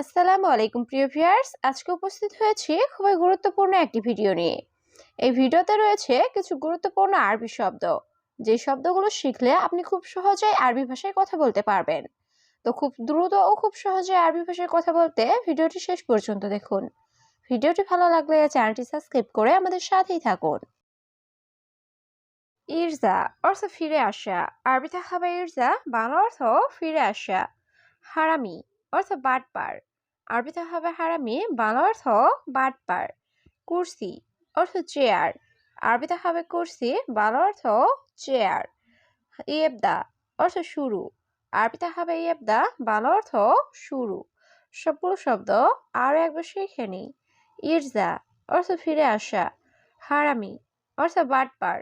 আসসালামু আলাইকুম, প্রিয় ভিউয়ার্স। আজকে উপস্থিত হয়েছি খুবই গুরুত্বপূর্ণ একটি ভিডিও নিয়ে। এই ভিডিওতে রয়েছে কিছু গুরুত্বপূর্ণ আরবি শব্দ। যে শব্দগুলো শিখলে আপনি খুব সহজেই আরবি ভাষায় কথা বলতে পারবেন। তো খুব দ্রুত ও খুব সহজে আরবি ভাষায় কথা বলতে ভিডিওটি শেষ পর্যন্ত দেখুন। ভিডিওটি ভালো লাগলে চ্যানেলটি সাবস্ক্রাইব করে আমাদের সাথেই থাকুন। ইরজা অর্থ ফিরে আসা। আরবিতে হবে ইরজা, বাংলা অর্থ ফিরে আসা। হারামি অর্থ বাটপার। আরবিতে হবে হারামি বাংলা অর্থ বাটপার। কুর্সি অর্থ চেয়ার। আরবিতে হবে কুর্সি, বাংলা অর্থ চেয়ার। ইয়েবদা অর্থ শুরু। আরবিতে হবে ইয়েবদা, বাংলা অর্থ শুরু। সবগুলো শব্দ আরও একবার শিখে নিই। ইরজা অর্থ ফিরে আসা। হারামি অর্থ বাটপার।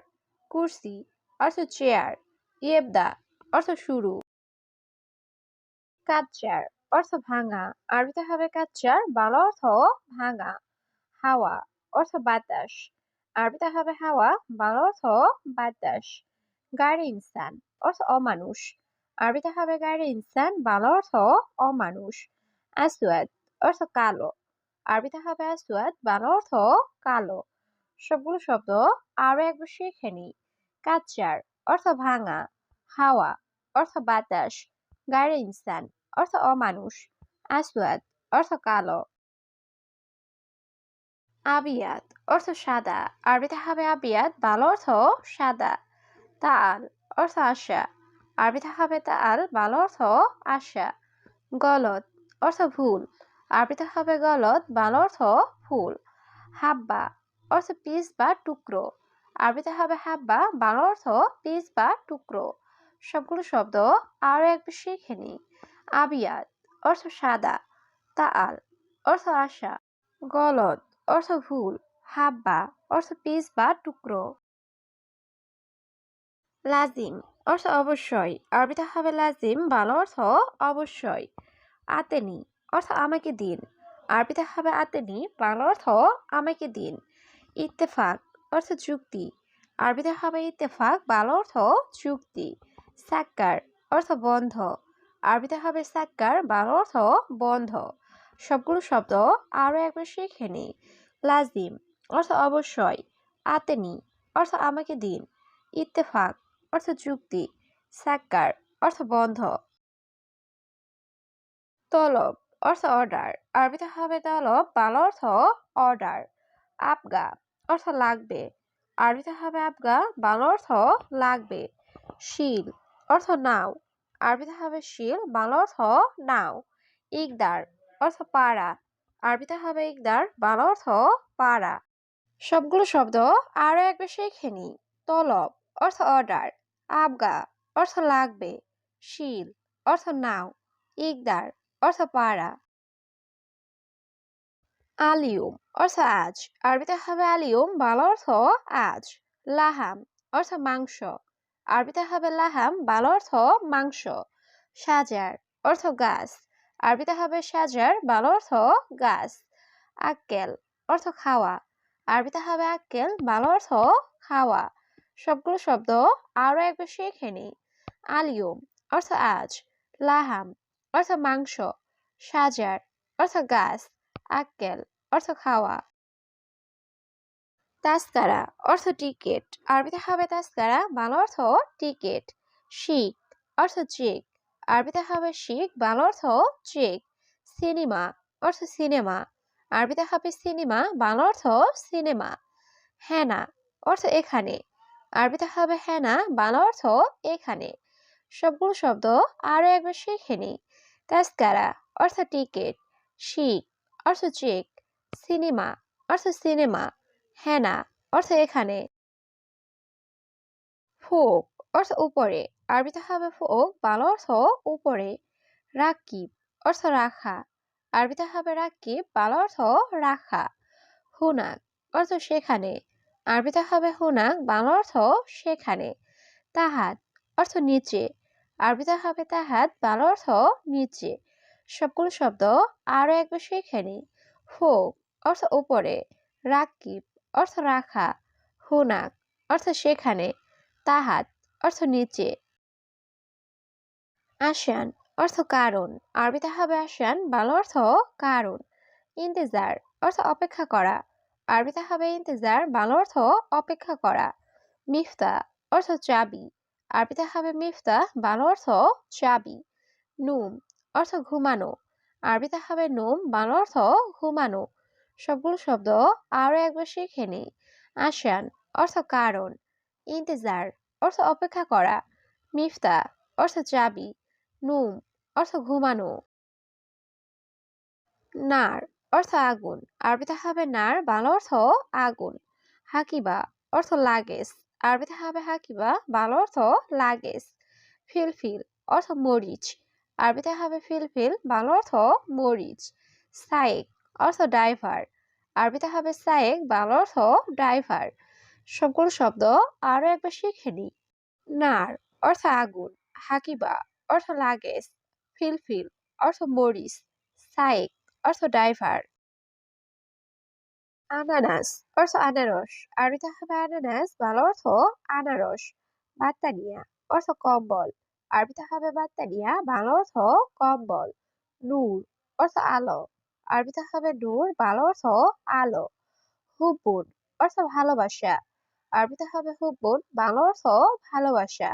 কুর্সি অর্থ চেয়ার। ইয়েবদা অর্থ শুরু। কাচ্চার অর্থ ভাঙা। আরবিতে হবে কাচ্চার বাংলা অর্থ ভাঙা। হাওয়া, অর্থ বাতাস। আরবিতে হবে হাওয়া, বাংলা অর্থ বাতাস। গাড়ি, ইনসান, অর্থ অমানুষ। আরবিতে হবে গাড়ি, ইনসান, বাংলা অর্থ অমানুষ। আসওয়াদ, অর্থ কালো। আরবিতে হবে আসওয়াদ, বাংলা অর্থ কালো। সবগুলো শব্দ আরও একবার শিখে নিই। কাচ্চার, অর্থ ভাঙা। হাওয়া, অর্থ বাতাস। গাড়ি, ইনসান অর্থ অমানুষ। আসওয়াদ, অর্থ কালো। আবিয়াত অর্থ সাদা। আরবিতে হবে আবিয়াত বাল অর্থ সাদা। তাল, অর্থ আশা। আরবিতে হবে তাল, বাল অর্থ আশা। গলত অর্থ ভুল। আরবিতে হবে গলত বাল অর্থ ফুল হাব্বা, অর্থ পিস বা টুকরো। আরবিতে হবে হাব্বা, বাংলা অর্থ পিস বা টুকরো। সবগুলো শব্দ আরও এক শিখে নিই আবিয়াত, অর্থ সাদা তাল অর্থ আশা, গলদ, অর্থ ভুল, হাব্বা, অর্থ পিস বা টুকরো। লাজিম, অর্থ অবশ্যই আরবিতে হবে লাজিম ভালো অর্থ অবশ্যই। আতেনি, অর্থ আমাকে দিন আরবিতে হবে আতেনি, বাংলা অর্থ আমাকে দিন। ইত্তেফাক, অর্থ চুক্তি আরবিতে হবে ইত্তেফাক, বাংলা অর্থ চুক্তি সাক্কার, অর্থ বন্ধ। আরবিতে হবে সাক্কার, বাংলা অর্থ বন্ধ। সবগুলো শব্দ আরও একবার শিখে নিই। লাজিম, অর্থ অবশ্যই। আতেনি, অর্থ আমাকে দিন। ইত্তেফাক, অর্থ যুক্তি। সাক্কার, অর্থ বন্ধ। তলব, অর্থ অর্ডার। আরবিতে হবে তলব, বাংলা অর্থ অর্ডার। আবগা, অর্থ লাগবে। আরবিতে হবে আবগা, বাংলা অর্থ লাগবে। শিল, অর্থ নাও। আরবিতে হবে শিল বাংলা অর্থ নাও, ইকদার, অর্থ পাড়া। আরবিতে হবে ইকদার বাংলা অর্থ পাড়া। সবগুলো শব্দ আরও একবার শিখে নিই। তলব, অর্থ অর্ডার। আবগা, অর্থ লাগবে। শিল, অর্থ নাও। ইকদার, অর্থ পাড়া। আলিউম অর্থ আজ। আরবিতে হবে আলিউম বাংলা অর্থ আজ। লাহাম, অর্থ মাংস। আরবিতে হবে লাহাম, বাংলা অর্থ মাংস, সাজার অর্থ গাছ। আরবিতে হবে সাজার, বাল অর্থ গাছ। আক্কেল অর্থ খাওয়া। আরবিতে হবে আক্কেল, বাংলা অর্থ খাওয়া। সবগুলো শব্দ আরও একবার শিখে নিই। আলিউম অর্থ আজ। লাহাম অর্থ মাংস। সাজার অর্থ গাছ। আক্কেল অর্থ খাওয়া। তাস্কারা অর্থ টিকেট আরবিতে হবে তাস্কারা বাংলা অর্থ টিকেট শিখ, অর্থ চেক আরবিতে হবে শিখ, বাংলা অর্থ চেক সিনেমা অর্থ সিনেমা আরবিতে হবে সিনেমা বাংলা অর্থ সিনেমা হেনা, অর্থ এখানে। আরবিতে হবে হেনা, বাংলা অর্থ এখানে। সবগুলো শব্দ আরও একবার শিখে নিই। তাস্কারা অর্থ টিকেট শিখ, অর্থ চেক সিনেমা অর্থ সিনেমা হেনা অর্থ এখানে। ফোক অর্থ উপরে। আরবিতে হবে ফোক, বাংলা অর্থ উপরে। রাকিব, অর্থ রাখা। আরবিতে হবে রাকিব, বাংলা অর্থ রাখা। হুনাক, অর্থ সেখানে। আরবিতে হবে হুনাক, বাংলা অর্থ সেখানে। তাহাত, অর্থ নিচে। আরবিতে হবে তাহাত, বাংলা অর্থ নিচে। সবগুলো শব্দ আরও একবার সেখানে। ফোক, অর্থ উপরে। রাকিব অর্থ রাখা, হুনাক, অর্থ সেখানে, তাহাত, অর্থ নিচে। আসান অর্থ কারণ। আরবিতে হবে আসান বাংলা অর্থ কারণ। ইন্তেজার, অর্থ অপেক্ষা করা। আরবিতে হবে ইন্তেজার, বাংলা অর্থ অপেক্ষা করা। মিফতা, অর্থ চাবি। আরবিতে হবে মিফতা, বাংলা অর্থ চাবি। নুম, অর্থ ঘুমানো। আরবিতে হবে নুম, বাংলা অর্থ ঘুমানো। সবগুলো শব্দ আরও একবার শিখে নিই। আসান, অর্থ কারণ। ইন্তেজার, অর্থ অপেক্ষা করা। মিফতা অর্থ চাবি। নুম, অর্থ ঘুমানো। নার, অর্থ আগুন। আরবিতে হবে নার, বাংলা অর্থ আগুন। হাকিবা, অর্থ লাগেজ। আরবিতে হবে হাকিবা, বাংলা অর্থ লাগেজ। ফিলফিল, অর্থ মরিচ। আরবিতে হবে ফিলফিল, বাংলা অর্থ মরিচ। সাইক অর্থ ড্রাইভার। আরবিতে হবে সাইক বাংলা অর্থ ড্রাইভার। সকল শব্দ আরও একবার শিখে নিই। নার, অর্থ আগুন। হাকিবা, অর্থ লাগেজ। ফিলফিল, অর্থ মরিচ। সাইক অর্থ ড্রাইভার। আনানাস, অর্থ আনারস। আরবিতে হবে আনানাস বাংলা অর্থ আনারস। বাত্তানিয়া অর্থ কম্বল। আরবিতে হবে বাত্তানিয়া বাংলা অর্থ কম্বল। নূর, অর্থ আলো। আরবিতে হবে নূর, বাংলা অর্থ আলো। হুব্বুন অর্থ ভালোবাসা। আরবিতে হবে হুব্বুন, বাংলা অর্থ ভালোবাসা।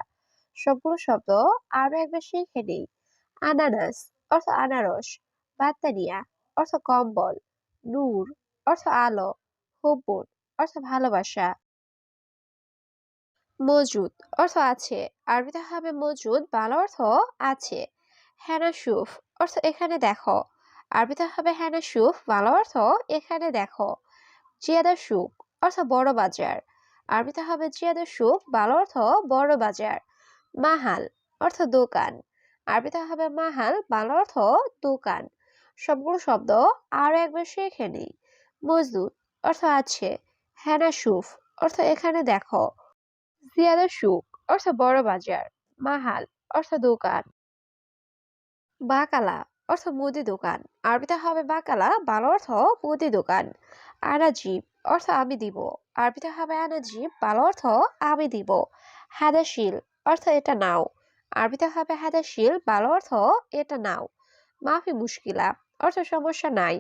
সবগুলো শব্দ আরও একবার শিখে নিই। আনানাস অর্থ আনারস। বাত্তানিয়া অর্থ কম্বল। নূর অর্থ আলো। হুব্বুন অর্থ ভালোবাসা। মজুদ অর্থ আছে। আরবিতে হবে মজুদ, বাংলা অর্থ আছে। হ্যানা সুফ অর্থ এখানে দেখো। আরবিতে হবে হ্যানা সুফ ভালো অর্থ এখানে দেখো। জিয়াদা সুখ অর্থাৎ বড় বাজার। আরবিতে হবে জিয়াদা সুখ, ভালো অর্থ বড় বাজার। মাহাল, অর্থ দোকান। আরবিতে হবে মাহাল, ভালো অর্থ দোকান। সবগুলো শব্দ আরও একবার শিখে নিই। মজদুদ অর্থ আছে। হ্যানা সুফ অর্থ এখানে দেখো। জিয়াদা সুখ, অর্থ বড় বাজার। মাহাল, অর্থ দোকান। বাকালা অর্থ মুদি দোকান। আরবিতে হবে বাকালা, বাংলা অর্থ মুদি দোকান। আনাজীব অর্থ আমি দিব। আরবিতে হবে আনাজীব বাংলা অর্থ আমি দিব। হাদাশিল, অর্থ এটা নাও। আরবিতে হবে হাদাশিল, বাংলা অর্থ এটা নাও। মাফি মুশকিলা, অর্থ সমস্যা নাই।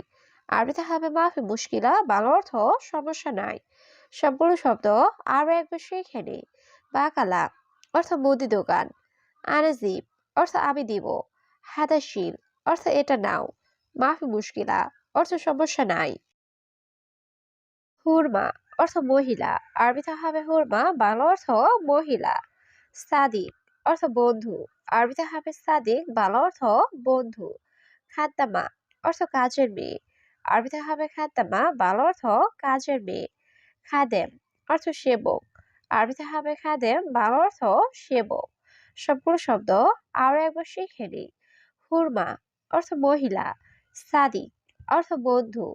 আরবিতে হবে মাফি মুশকিলা, বাংলা অর্থ সমস্যা নাই। সবগুলো শব্দ আরও একবার শিখে নিই বাকালা, অর্থ মুদি দোকান। আনাজিব অর্থ আমি দিব। হাদাশিল অর্থ এটা নাও। মাফি মুশকিলা, অর্থ সমস্যা নাই। হুরমা, অর্থ মহিলা, আরবিতে হবে হুরমা, বাংলা অর্থ মহিলা। সাদিক, অর্থ বন্ধু, আরবিতে হবে সাদিক, বাংলা অর্থ বন্ধু। খাদ্দামা, অর্থ কাজের মেয়ে, আরবিতে হবে খাদ্দামা, বাংলা অর্থ কাজের মেয়ে। খাদেম, অর্থ সেবক, আরবিতে হবে খাদেম, বাংলা অর্থ সেবক। সবগুলো শব্দ আরও একবার শিখে নিই। হুরমা অর্থ মহিলা, সাদিক, অর্থ বন্ধু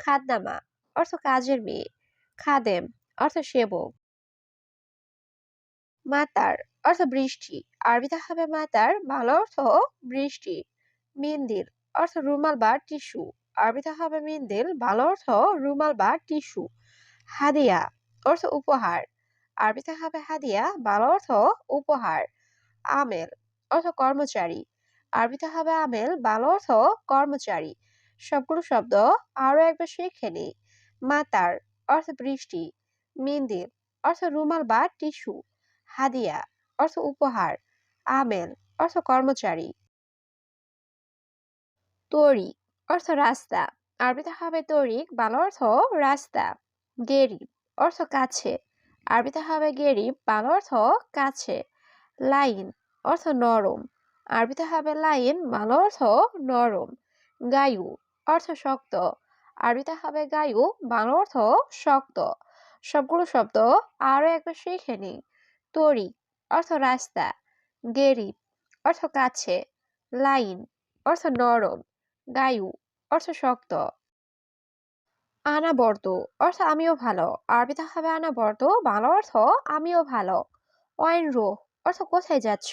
খাদ্দামা অর্থ কাজের মেয়ে, খাদেম, অর্থ সেবক। মাতার, অর্থ বৃষ্টি, আরবিতে হবে মাতার, বাংলা অর্থ বৃষ্টি। মিন্দিল অর্থ রুমাল বা টিস্যু, আরবিতে হবে মিন্দিল বাংলা অর্থ রুমাল বা টিস্যু। হাদিয়া, অর্থ উপহার, আরবিতে হবে হাদিয়া, বাংলা অর্থ উপহার। আমেল, অর্থ কর্মচারী আরবিতে হবে আমেল, বাংলা অর্থ কর্মচারী। সবগুলো শব্দ আরও একবার শিখে নিই। মাতার, অর্থ বৃষ্টি। মিন্দিল অর্থ রুমাল বা টিস্যু। হাদিয়া, অর্থ উপহার। আমেল, অর্থ কর্মচারী। তরিক, অর্থ রাস্তা। আরবিতে হবে তরিক, বাংলা অর্থ রাস্তা। গেরিব, অর্থ কাছে। আরবিতে হবে গেরিব, বাংলা অর্থ কাছে। লাইন, অর্থ নরম। আরবিতে হবে লাইন বাংলা অর্থ নরম। গায়ু, অর্থ শক্ত। আরবিতে হবে গায়ু বাংলা অর্থ শক্ত। সবগুলো শব্দ আরও একবার শিখে নিই। তরি, অর্থ রাস্তা। গেরিব, অর্থ কাছে। লাইন, অর্থ নরম। গায়ু, অর্থ শক্ত। আনা আনাবর্ত, অর্থ আমিও ভালো। আরবিতে হবে আনাবর্ত বাংলা অর্থ আমিও ভালো। অয়েন রো অর্থ কোথায় যাচ্ছ?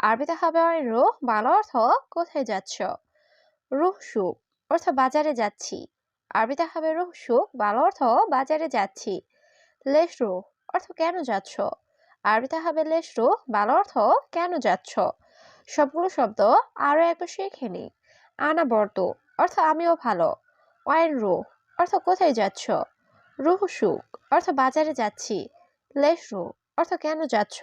আরবিতে হবে অয়েন রো, বাংলা অর্থ কোথায় যাচ্ছ? রুহ সুখ, অর্থ বাজারে যাচ্ছি। আরবিতে হবে রুহ সুখ, বাংলা অর্থ বাজারে যাচ্ছি। লেশ রুহ অর্থ কেন যাচ্ছ? আরবিতে হবে লেশ রুহ বাংলা অর্থ কেন যাচ্ছ? সবগুলো শব্দ আরও একবার শিখে নি। আনা বর্ত অর্থ আমিও ভালো। ওয়াইন রু, অর্থ কোথায় যাচ্ছ? রুহ সুখ, অর্থ বাজারে যাচ্ছি। লেশ রু, অর্থ কেন যাচ্ছ?